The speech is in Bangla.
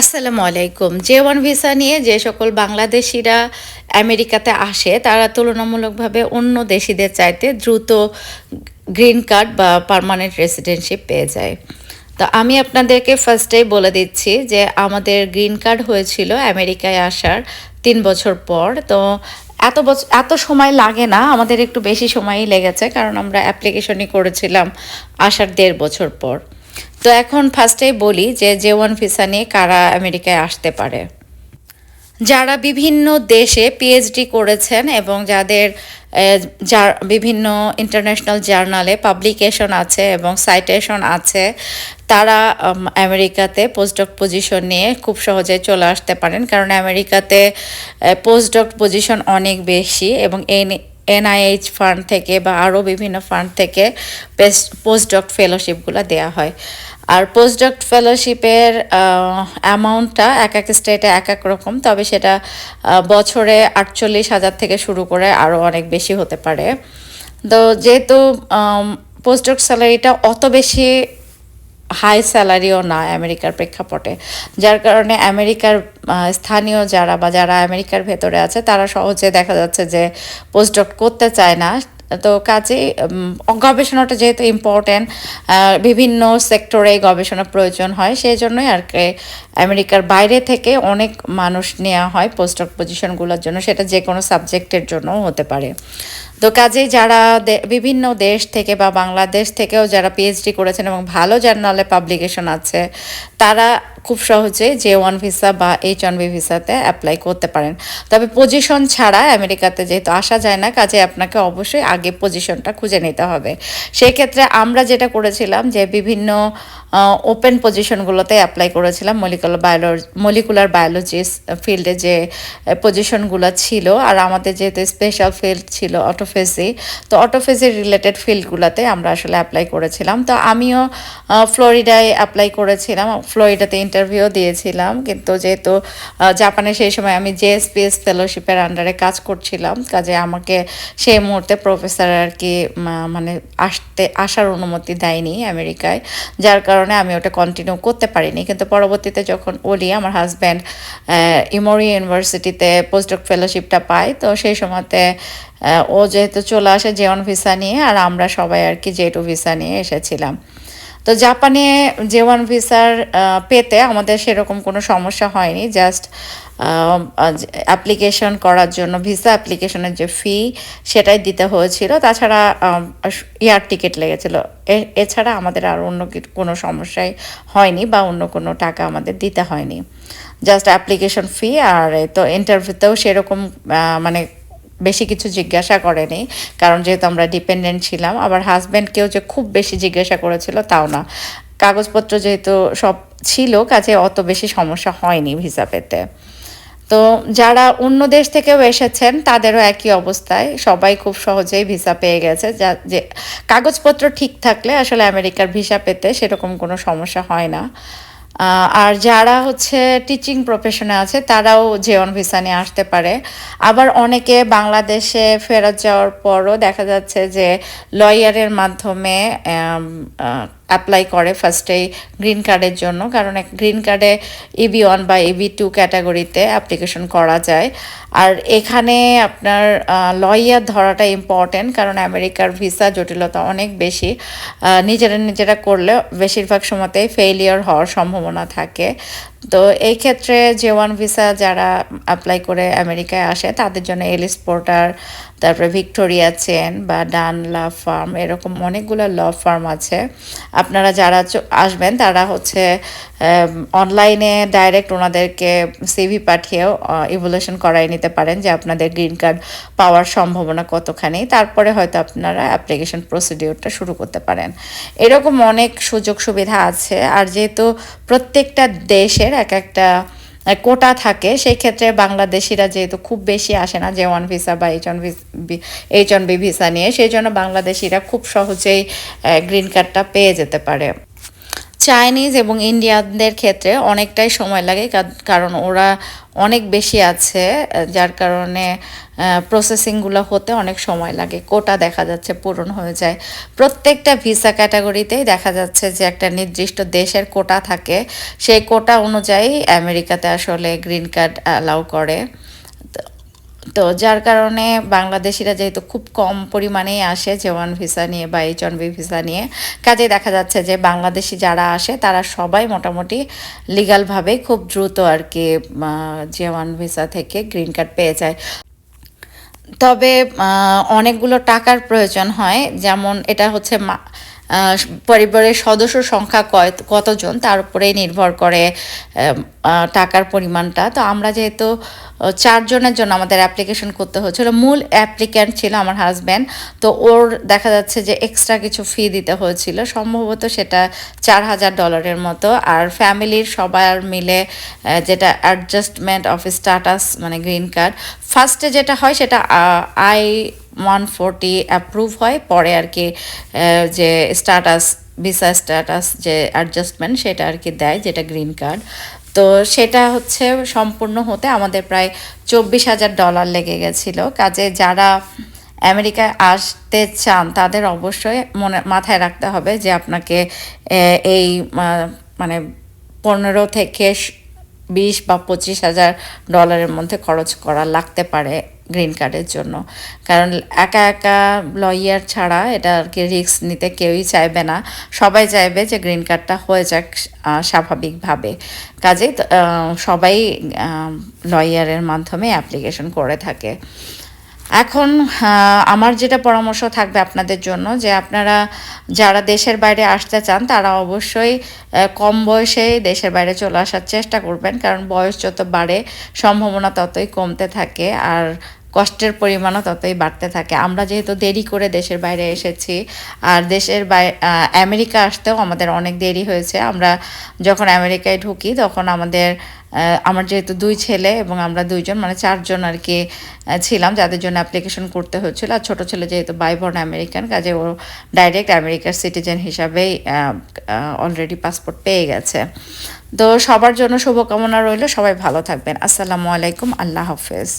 আসসালামু আলাইকুম। জে ওয়ান ভিসা নিয়ে যে সকল বাংলাদেশিরা আমেরিকাতে আসে, তারা তুলনামূলকভাবে অন্য দেশিদের চাইতে দ্রুত গ্রিন কার্ড বা পার্মানেন্ট রেসিডেন্টশিপ পেয়ে যায়। তো আমি আপনাদেরকে ফার্স্টেই বলে দিচ্ছি যে আমাদের গ্রিন কার্ড হয়েছিল আমেরিকায় আসার তিন বছর পর। তো এত বছর এত সময় লাগে না, আমাদের একটু বেশি সময়ই লেগেছে, কারণ আমরা অ্যাপ্লিকেশনই করেছিলাম আসার দেড় বছর পর। তো এখন ফার্স্টেই বলি যে জে ওয়ান ভিসা নিয়ে কারা আমেরিকায় আসতে পারে। যারা বিভিন্ন দেশে পিএইচডি করেছেন এবং যাদের বিভিন্ন ইন্টারন্যাশনাল জার্নালে পাবলিকেশন আছে এবং সাইটেশন আছে, তারা আমেরিকাতে পোস্টডক পজিশন নিয়ে খুব সহজে চলে আসতে পারেন। কারণ আমেরিকাতে পোস্টডক পজিশন অনেক বেশি এবং এই এনআইএইচ ফান্ড থেকে বা আরও বিভিন্ন ফান্ড থেকে পোস্টডক ফেলোশিপগুলো দেওয়া হয়। আর পোস্টডক ফেলোশিপের অ্যামাউন্টটা এক এক স্টেটে এক এক রকম, তবে সেটা বছরে আটচল্লিশ হাজার থেকে শুরু করে আরও অনেক বেশি হতে পারে। তো যেহেতু পোস্টডক স্যালারিটা অত বেশি হাই স্যালারিও না আমেরিকার প্রেক্ষাপটে। যার কারণে আমেরিকার স্থানীয় যারা বা যারা আমেরিকার ভেতরে আছে, তারা সহজে দেখা যাচ্ছে যে পোস্টডক করতে চায় না। তো কাজে গবেষণাটা যেহেতু ইম্পর্ট্যান্ট বিভিন্ন সেক্টরে গবেষণা প্রয়োজন হয় সেই জন্যই আর কি আমেরিকার বাইরে থেকে অনেক মানুষ নেওয়া হয় পোস্টডক পজিশনগুলোর জন্য, সেটা যে কোনো সাবজেক্টের জন্যও হতে পারে। তো কাজেই যারা বিভিন্ন দেশ থেকে বা বাংলাদেশ থেকেও যারা পিএইচডি করেছেন এবং ভালো জার্নালে পাবলিকেশন আছে, তারা খুব সহজে জে ওয়ান ভিসা বা এইচ ওয়ান বি ভিসাতে অ্যাপ্লাই করতে পারেন। তবে পজিশন ছাড়া আমেরিকাতে যেহেতু আসা যায় না, কাজে আপনাকে অবশ্যই আগে পজিশনটা খুঁজে নিতে হবে। সেই ক্ষেত্রে আমরা যেটা করেছিলাম যে বিভিন্ন ওপেন পজিশনগুলোতে অ্যাপ্লাই করেছিলাম মলিকুলার বায়োলজি মলিকুলার বায়োলজিস ফিল্ডে যে পজিশনগুলো ছিল। আর আমাদের যেহেতু স্পেশাল ফিল্ড ছিল অটোফেসি তো অটোফেসি রিলেটেড ফিল্ডগুলোতে আমরা আসলে অ্যাপ্লাই করেছিলাম। তো আমিও ফ্লোরিডায় অ্যাপ্লাই করেছিলাম। ফ্লোরিডাতে ইন্টারভিউ দিয়েছিলাম। কিন্তু যেহেতু জাপানে সেই সময় আমি জেএসপিএস ফেলোশিপের আন্ডারে কাজ করছিলাম। কাজে আমাকে সেই মুহূর্তে প্রফেসর আর কি মানে আসতে, আসার অনুমতি দেয়নি আমেরিকায়। যার কারণে আমি ওটা কন্টিনিউ করতে পারিনি। কিন্তু পরবর্তীতে যখন ওলি আমার হাজব্যান্ড ইমোরি ইউনিভার্সিটিতে পোস্টডক ফেলোশিপটা পায়, তো সেই সময়তে ও যেহেতু চলে আসে জেওন ভিসা নিয়ে, আর আমরা সবাই আর কি জে টু ভিসা নিয়ে এসেছিলাম। তো জাপানে জে ওয়ান ভিসার পেতে আমাদের সেরকম কোনো সমস্যা হয়নি। জাস্ট অ্যাপ্লিকেশন করার জন্য ভিসা অ্যাপ্লিকেশনের যে ফি সেটাই দিতে হয়েছিল। তাছাড়া এয়ার টিকিট লেগেছিল। এছাড়া আমাদের আর অন্য কোনো সমস্যাই হয়নি বা অন্য কোনো টাকা আমাদের দিতে হয়নি। জাস্ট অ্যাপ্লিকেশন ফি আর তো ইন্টারভিউতেও সেরকম মানে বেশি কিছু জিজ্ঞাসা করেনি, কারণ যেহেতু আমরা ডিপেন্ডেন্ট ছিলাম, আবার হাজব্যান্ডকেও যে খুব বেশি জিজ্ঞাসা করেছিল তাও না। কাগজপত্র যেহেতু সব ছিল, কাজে অত বেশি সমস্যা হয়নি ভিসা পেতে তো যারা অন্য দেশ থেকেও এসেছেন, তাদেরও একই অবস্থায়। সবাই খুব সহজেই ভিসা পেয়ে গেছে। যা, যে, কাগজপত্র ঠিক থাকলে আসলে আমেরিকার ভিসা পেতে সেরকম কোনো সমস্যা হয় না। আর যারা হচ্ছে টিচিং প্রফেশনে আছে, তারাও জেওয়ান ভিসা নিয়ে আসতে পারে। আবার অনেকে বাংলাদেশে ফেরত যাওয়ার পরও দেখা যাচ্ছে যে লয়ারের মাধ্যমে অ্যাপ্লাই করে ফার্স্টেই গ্রিন কার্ডের জন্য। কারণ গ্রিন কার্ডে ইবি ওয়ান বা ইবি টু ক্যাটাগরিতে অ্যাপ্লিকেশন করা যায়। আর এখানে আপনার লয়ার ধরাটা ইম্পর্টেন্ট কারণ আমেরিকার ভিসা জটিলতা অনেক বেশি। নিজেরা নিজেরা করলে বেশিরভাগ সময়তেই ফেইলিয়ার হওয়ার সম্ভাবনা থাকে। তো এই ক্ষেত্রে জে ওয়ান ভিসা যারা অ্যাপ্লাই করে আমেরিকায় আসে, তাদের জন্য এলিস পোর্টার তারপরে ভিক্টোরিয়া চেন বা ডান ল ফার্ম, এরকম অনেকগুলো ল ফার্ম আছে। আপনারা যারা আসবেন, তারা হচ্ছে অনলাইনে ডাইরেক্ট ওনাদেরকে সিভি পাঠিয়েও ইভলিউশন করাই নিতে পারেন যে আপনাদের গ্রিন কার্ড পাওয়ার সম্ভাবনা কতখানি। তারপরে হয়তো আপনারা অ্যাপ্লিকেশন প্রসিডিওরটা শুরু করতে পারেন। এরকম অনেক সুযোগ সুবিধা আছে। আর যেহেতু প্রত্যেকটা দেশের এক একটা কোটা থাকে, সেই ক্ষেত্রে বাংলাদেশিরা যেহেতু খুব বেশি আসে না যে ওয়ান ভিসা বা H one H one B visa নিয়ে, সেই জন্য বাংলাদেশিরা খুব সহজেই গ্রিন কার্ডটা পেয়ে যেতে পারে। চাইনিজ এবং ইন্ডিয়ানদের ক্ষেত্রে অনেকটাই সময় লাগে কারণ ওরা অনেক বেশি আছে, যার কারণে প্রসেসিংগুলো হতে অনেক সময় লাগে। কোটা দেখা যাচ্ছে পূরণ হয়ে যায়। প্রত্যেকটা ভিসা ক্যাটাগরিতেই দেখা যাচ্ছে যে একটা নির্দিষ্ট দেশের কোটা থাকে। সেই কোটা অনুযায়ী আমেরিকাতে আসলে গ্রিন কার্ড অ্যালাউ করে। তো যার কারণে বাংলাদেশিরা যেহেতু খুব কম পরিমাণেই আসে জে ওয়ান ভিসা নিয়ে বা এইচ বি ভিসা নিয়ে কাজে দেখা যাচ্ছে যে বাংলাদেশি যারা আসে তারা সবাই মোটামুটি লিগালভাবে খুব দ্রুত আর কি জে ওয়ান ভিসা থেকে গ্রিন কার্ড পেয়ে যায়। তবে অনেকগুলো টাকার প্রয়োজন হয়। যেমন এটা হচ্ছে পরিবারের সদস্য সংখ্যা কয় কতজন, তার উপরেই নির্ভর করে টাকার পরিমাণটা। তো আমরা যেহেতু চারজনের জন্য আমাদের অ্যাপ্লিকেশন করতে হয়েছিল মূল অ্যাপ্লিক্যান্ট ছিল আমার হাজব্যান্ড তো ওর দেখা যাচ্ছে যে এক্সট্রা কিছু ফি দিতে হয়েছিল। সম্ভবত সেটা চার হাজার ডলারের মতো। আর ফ্যামিলির সবার মিলে যেটা অ্যাডজাস্টমেন্ট অফ স্ট্যাটাস মানে গ্রিন কার্ড ফার্স্টে যেটা হয়, সেটা আই ওয়ান ফোরটি অ্যাপ্রুভ হয়, পরে আর কি যে স্ট্যাটাস ভিসা স্ট্যাটাস যে অ্যাডজাস্টমেন্ট সেটা আর কি দেয়, যেটা গ্রিন কার্ড তো সেটা হচ্ছে সম্পূর্ণ হতে আমাদের প্রায় চব্বিশ হাজার ডলার লেগে গেছিল। কাজে যারা আমেরিকায় আসতে চান, তাদের অবশ্যই মনে, মাথায় রাখতে হবে যে আপনাকে এই মানে পনেরো থেকে বিশ বা পঁচিশ হাজার ডলারের মধ্যে খরচ করা লাগতে পারে গ্রিন কার্ডের জন্য। কারণ একা একা লয়ার ছাড়া এটা আর কি রিস্ক নিতে কেউই চাইবে না। সবাই চাইবে যে গ্রিন কার্ডটা হয়ে যাক স্বাভাবিকভাবে। কাজে সবাই লয়ারের মাধ্যমে অ্যাপ্লিকেশন করে থাকে। এখন আমার যেটা পরামর্শ থাকবে আপনাদের জন্য যে আপনারা যারা দেশের বাইরে আসতে চান, তারা অবশ্যই কম বয়সে দেশের বাইরে চলে আসার চেষ্টা করবেন। কারণ বয়স যত বাড়ে, সম্ভাবনা ততই কমতে থাকে আর কষ্টের পরিমাণও ততই বাড়তে থাকে। আমরা যেহেতু দেরি করে দেশের বাইরে এসেছি আর দেশের বাইরে আমেরিকা আসতেও আমাদের অনেক দেরি হয়েছে। আমরা যখন আমেরিকায় ঢুকি, তখন আমাদের আমার যেহেতু দুই ছেলে এবং আমরা দুইজন মানে চারজন আর কি ছিলাম, যাদের জন্য অ্যাপ্লিকেশন করতে হচ্ছিল। আর ছোটো ছেলে যেহেতু বাই বর্ন আমেরিকান কাজে ও ডাইরেক্ট আমেরিকার সিটিজেন হিসাবেই অলরেডি পাসপোর্ট পেয়ে গেছে। তো সবার জন্য শুভকামনা রইল। সবাই ভালো থাকবেন। আসসালামু আলাইকুম। আল্লাহ হাফেজ।